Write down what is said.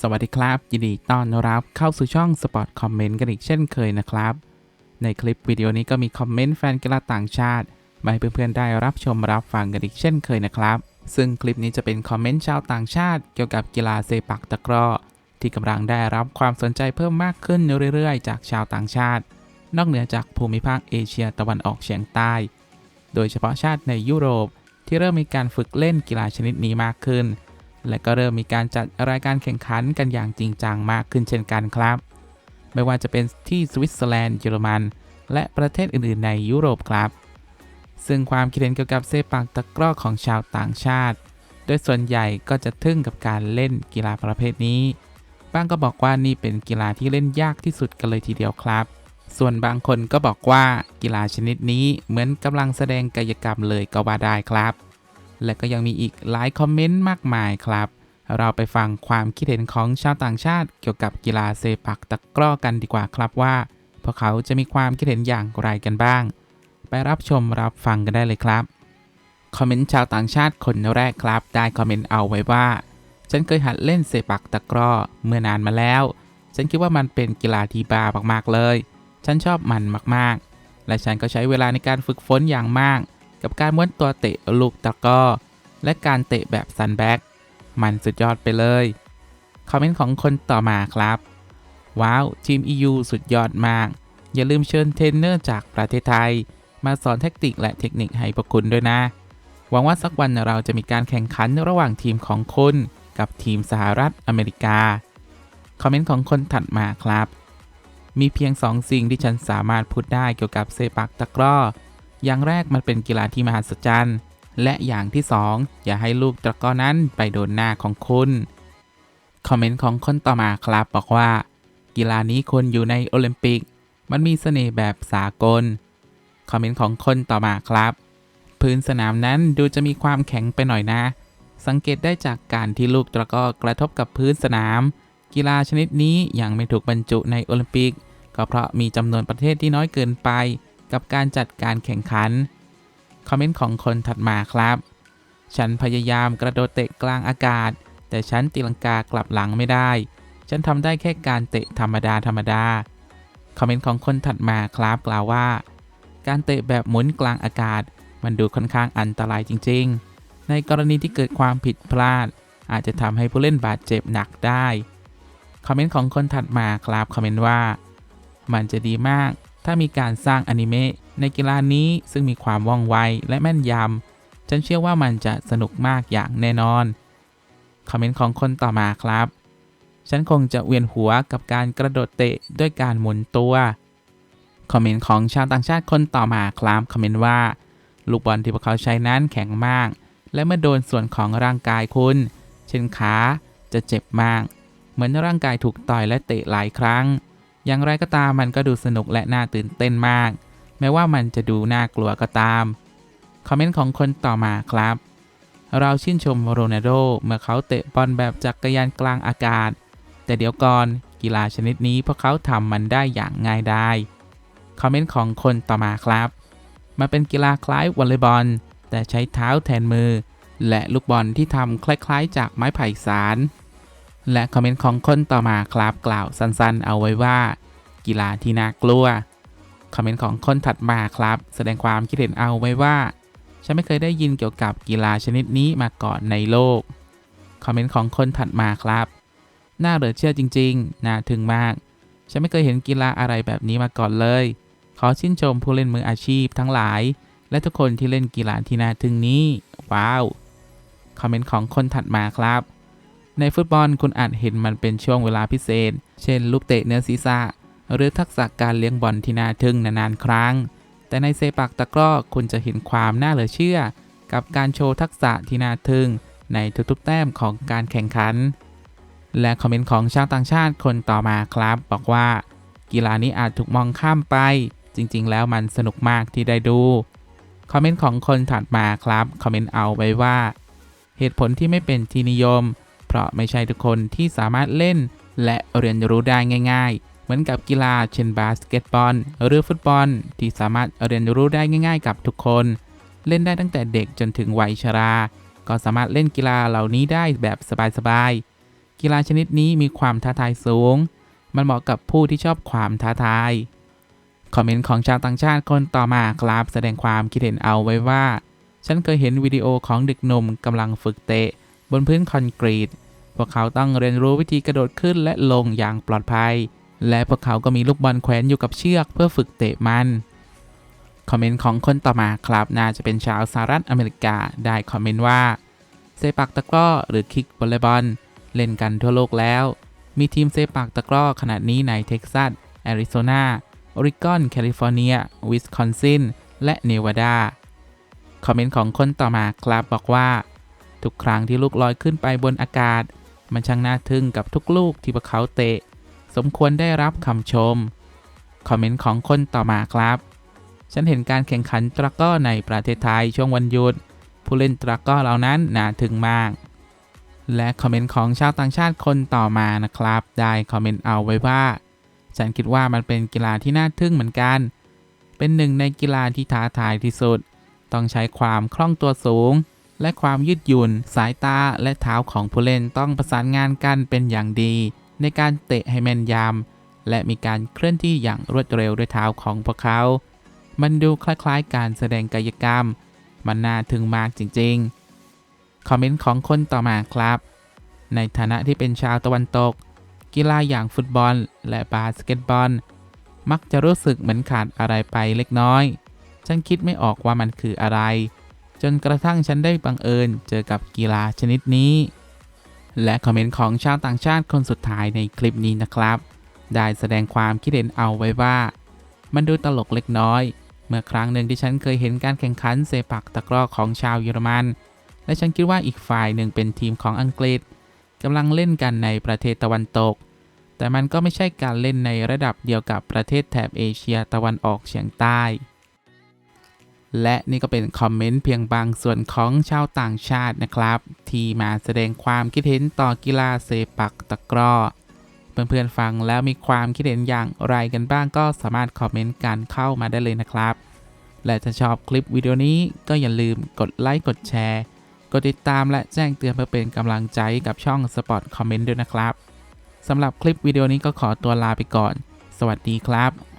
สวัสดีครับ ยินดีต้อนรับเข้าสู่ช่อง Spot Comment กันอีกเช่นเคยนะครับ ในคลิปวิดีโอนี้ก็มีคอมเมนต์แฟนกีฬาต่างชาติ มาให้เพื่อนๆได้รับชมรับฟังกันอีกเช่นเคยนะครับ ซึ่งคลิปนี้จะเป็นคอมเมนต์ชาวต่างชาติ เกี่ยวกับกีฬาเซปักตะกร้อที่กำลังได้รับความสนใจเพิ่มมากขึ้นเรื่อยๆ จากชาวต่างชาติ นอกเหนือจากภูมิภาคเอเชียตะวันออกเฉียงใต้ โดยเฉพาะชาติในยุโรปที่เริ่มมีการฝึกเล่นกีฬาชนิดนี้มากขึ้น และก็เริ่มมีการจัดรายการแข่งขันกันอย่างจริงจังมากขึ้นเช่นกันครับ ไม่ว่าจะเป็นที่สวิตเซอร์แลนด์เยอรมัน และประเทศอื่น ๆ ในยุโรปครับ ซึ่งความคิดเห็นเกี่ยวกับเซปักตะกร้อของชาวต่างชาติ โดยส่วนใหญ่ก็จะทึ่งกับการเล่นกีฬาประเภทนี้บางก็บอกว่านี่เป็นกีฬาที่เล่นยากที่สุดกันเลยทีเดียวครับ ส่วนบางคนก็บอกว่ากีฬาชนิดนี้เหมือนกำลังแสดงกายกรรมเลยก็ว่าได้ครับ และก็ยังมีอีกหลายคอมเมนต์มากมายครับ เราไปฟังความคิดเห็นของชาวต่างชาติเกี่ยวกับกีฬาเซปักตะกร้อกันดีกว่าครับว่า พวกเขาจะมีความคิดเห็นอย่างไรกันบ้าง ไปรับชมรับฟังกันได้เลยครับ คอมเมนต์ชาวต่างชาติคนแรกครับ ได้คอมเมนต์เอาไว้ว่า ฉันเคยหัดเล่นเซปักตะกร้อเมื่อนานมาแล้ว ฉันคิดว่ามันเป็นกีฬาที่บ้ามากๆเลย ฉันชอบมันมากๆ และฉันก็ใช้เวลาในการฝึกฝนอย่างมาก กับการม้วนตัวเตะลูกตะกร้อและการเตะแบบซันแบ็กมันสุดยอดไปเลย คอมเมนต์ของคนต่อมาครับ ว้าว ทีม EU สุดยอดมาก อย่าลืมเชิญเทรนเนอร์จากประเทศไทย มาสอนเทคนิคและเทคนิคให้พวกคุณด้วยนะ หวังว่าสักวันเราจะมีการแข่งขันระหว่างทีมของคุณ กับทีมสหรัฐอเมริกา คอมเมนต์ของคนถัดมาครับ มีเพียงสองสิ่งที่ฉันสามารถพูดได้เกี่ยวกับเซปักตะกร้อ อย่างแรกมันเป็นกีฬาที่มหัศจรรย์ และอย่างที่สองอย่าให้ลูกตะก้อนั้นไปโดนหน้าของคุณ คอมเมนต์ของคนต่อมาครับบอกว่า กีฬานี้ควรอยู่ในโอลิมปิก มันมีเสน่ห์แบบสากล คอมเมนต์ของคนต่อมาครับ พื้นสนามนั้นดูจะมีความแข็งไปหน่อยนะ สังเกตได้จากการที่ลูกตะก้อกระทบกับพื้นสนาม กีฬาชนิดนี้ยังไม่ถูกบรรจุในโอลิมปิก ก็เพราะมีจำนวนประเทศที่น้อยเกินไป กับการจัดการแข่งขัน คอมเมนต์ของคนถัดมาครับ ฉันพยายามกระโดดเตะกลางอากาศ แต่ฉันตีลังกากลับหลังไม่ได้ ฉันทำได้แค่การเตะธรรมดาธรรมดา คอมเมนต์ของคนถัดมาครับกล่าวว่า การเตะแบบหมุนกลางอากาศ มันดูค่อนข้างอันตรายจริง ๆ ในกรณีที่เกิดความผิดพลาด อาจจะทำให้ผู้เล่นบาดเจ็บหนักได้คอมเมนต์ของคนถัดมาครับคอมเมนต์ว่า มันจะดีมาก ถ้ามีการสร้างอนิเมะในกีฬานี้ซึ่งมีความว่องไวและแม่นยำ ฉันเชื่อว่ามันจะสนุกมากอย่างแน่นอน คอมเมนต์ของคนต่อมาครับ ฉันคงจะเวียนหัวกับการกระโดดเตะด้วยการหมุนตัว คอมเมนต์ของชาวต่างชาติคนต่อมาครับคอมเมนต์ว่า ลูกบอลที่พวกเขาใช้นั้นแข็งมาก และเมื่อโดนส่วนของร่างกายคุณ เช่นขา จะเจ็บมาก เหมือนร่างกายถูกต่อยและเตะหลายครั้ง อย่างไรก็ตามมันก็ดูสนุกและน่าตื่นเต้นมาก แม้ว่ามันจะดูน่ากลัวก็ตาม คอมเมนต์ของคนต่อมาครับ เราชื่นชมโรนัลโดเมื่อเขาเตะบอลแบบจักรยานกลางอากาศ แต่เดี๋ยวก่อนกีฬาชนิดนี้พวกเขาทำมันได้อย่างง่ายดายคอมเมนต์ของคนต่อมาครับมันเป็นกีฬาคล้ายวอลเลย์บอล แต่ใช้เท้าแทนมือ และลูกบอลที่ทำคล้ายๆ จากไม้ไผ่สาร และคอมเมนต์ของคนต่อมาครับกล่าวสั้นๆ เอาไว้ว่า กีฬาที่น่ากลัว คอมเมนต์ของคนถัดมาครับ แสดงความคิดเห็นเอาไว้ว่า ฉันไม่เคยได้ยินเกี่ยวกับกีฬาชนิดนี้มาก่อนในโลก คอมเมนต์ของคนถัดมาครับ น่าเหลือเชื่อจริงๆ น่าทึ่งมาก ฉันไม่เคยเห็นกีฬาอะไรแบบนี้มาก่อนเลย ขอชื่นชมผู้เล่นมืออาชีพทั้งหลาย และทุกคนที่เล่นกีฬาที่น่าทึ่งนี้ ว้าว คอมเมนต์ของคนถัดมาครับ ในฟุตบอลคุณอาจเห็นมันเป็นช่วงเวลาพิเศษ เช่น ลูกเตะเนื้อศีรษะ หรือทักษะการเลี้ยงบอลที่น่าทึ่งนานๆครั้ง แต่ในเซปักตะกร้อคุณจะเห็นความน่าเหลือเชื่อ กับการโชว์ทักษะที่น่าทึ่ง ในทุกๆแต้มของการแข่งขัน และคอมเมนต์ของชาวต่างชาติคนต่อมาครับ บอกว่า กีฬานี้อาจถูกมองข้ามไป จริงๆ แล้วมันสนุกมากที่ได้ดูคอมเมนต์ของคนถัดมาครับคอมเมนต์เอาไว้ว่า เหตุผลที่ไม่เป็นที่นิยม ราะไม่ใช่ทุกคนที่สามารถเล่น และเรียนรู้ได้ง่าย ๆ เหมือนกับกีฬาเช่นบาสเกตบอล หรือฟุตบอล ที่สามารถเรียนรู้ได้ง่าย ๆ กับทุกคน เล่นได้ตั้งแต่เด็กจนถึงวัยชรา ก็สามารถเล่นกีฬาเหล่านี้ได้แบบสบายๆกีฬาชนิดนี้มีความท้าทายสูง มันเหมาะกับผู้ที่ชอบความท้าทายคอมเมนต์ของชาวต่างชาติคนต่อมาครับแสดงความคิดเห็นเอาไว้ว่า ฉันเคยเห็นวิดีโอของเด็กหนุ่มกำลังฝึกเตะ บนพื้นคอนกรีต พวกเขาต้องเรียนรู้วิธีกระโดดขึ้นและลงอย่างปลอดภัย และพวกเขาก็มีลูกบอลแขวนอยู่กับเชือกเพื่อฝึกเตะมัน คอมเมนต์ของคนต่อมาครับน่าจะเป็นชาวสหรัฐอเมริกาได้คอมเมนต์ว่าเซปักตะกร้อหรือคิกวอลเลย์บอลเล่นกันทั่วโลกแล้ว มีทีมเซปักตะกร้อขนาดนี้ในเท็กซัสแอริโซนาออริกอนแคลิฟอร์เนีย วิสคอนซิน และเนวาดา คอมเมนต์ของคนต่อมาครับบอกว่า ทุกครั้งที่ลูกลอยขึ้นไปบนอากาศ มันช่างน่าทึ่งกับทุกลูกที่พวกเขาเตะ สมควรได้รับคำชม คอมเมนต์ของคนต่อมาครับ ฉันเห็นการแข่งขันตะก้อในประเทศไทยช่วงวันหยุด ผู้เล่นตะก้อเหล่านั้นน่าทึ่งมาก และคอมเมนต์ของชาวต่างชาติคนต่อมานะครับ ได้คอมเมนต์เอาไว้ว่า ฉันคิดว่ามันเป็นกีฬาที่น่าทึ่งเหมือนกัน เป็นหนึ่งในกีฬาที่ท้าทายที่สุด ต้องใช้ความคล่องตัวสูง และความยืดหยุ่น สายตาและเท้าของผู้เล่นต้องประสานงานกันเป็นอย่างดี ในการเตะให้แม่นยำและมีการเคลื่อนที่อย่างรวดเร็วด้วยเท้าของพวกเขา มันดูคล้ายๆ การแสดงกายกรรม มันน่าทึ่งมากจริงๆ คอมเมนต์ของคนต่อมาครับ ในฐานะที่เป็นชาวตะวันตก กีฬาอย่างฟุตบอล และบาสเกตบอล มักจะรู้สึกเหมือนขาดอะไรไปเล็กน้อย ฉันคิดไม่ออกว่ามันคืออะไร จนกระทั่งฉันได้บังเอิญเจอกับกีฬาชนิดนี้ และคอมเมนต์ของชาวต่างชาติคนสุดท้ายในคลิปนี้นะครับ ได้แสดงความคิดเห็นเอาไว้ว่า มันดูตลกเล็กน้อย เมื่อครั้งหนึ่งที่ฉันเคยเห็นการแข่งขันเซปักตะกร้อของชาวเยอรมัน และฉันคิดว่าอีกฝ่ายหนึ่งเป็นทีมของอังกฤษกำลังเล่นกันในประเทศตะวันตก แต่มันก็ไม่ใช่การเล่นในระดับเดียวกับประเทศแถบเอเชียตะวันออกเฉียงใต้ และนี่ก็เป็นคอมเมนต์เพียงบางส่วนของชาวต่างชาตินะครับ ที่มาแสดงความคิดเห็นต่อกีฬาเซปักตะกร้อเพื่อนๆฟังแล้วมีความคิดเห็นอย่างไรกันบ้างก็สามารถคอมเมนต์กันเข้ามาได้เลยนะครับ และถ้าชอบคลิปวิดีโอนี้ก็อย่าลืมกดไลค์กดแชร์กดติดตามและแจ้งเตือนเพื่อเป็นกำลังใจกับช่อง Spot Comment ด้วยนะครับสำหรับคลิปวิดีโอนี้ก็ขอตัวลาไปก่อน สวัสดีครับ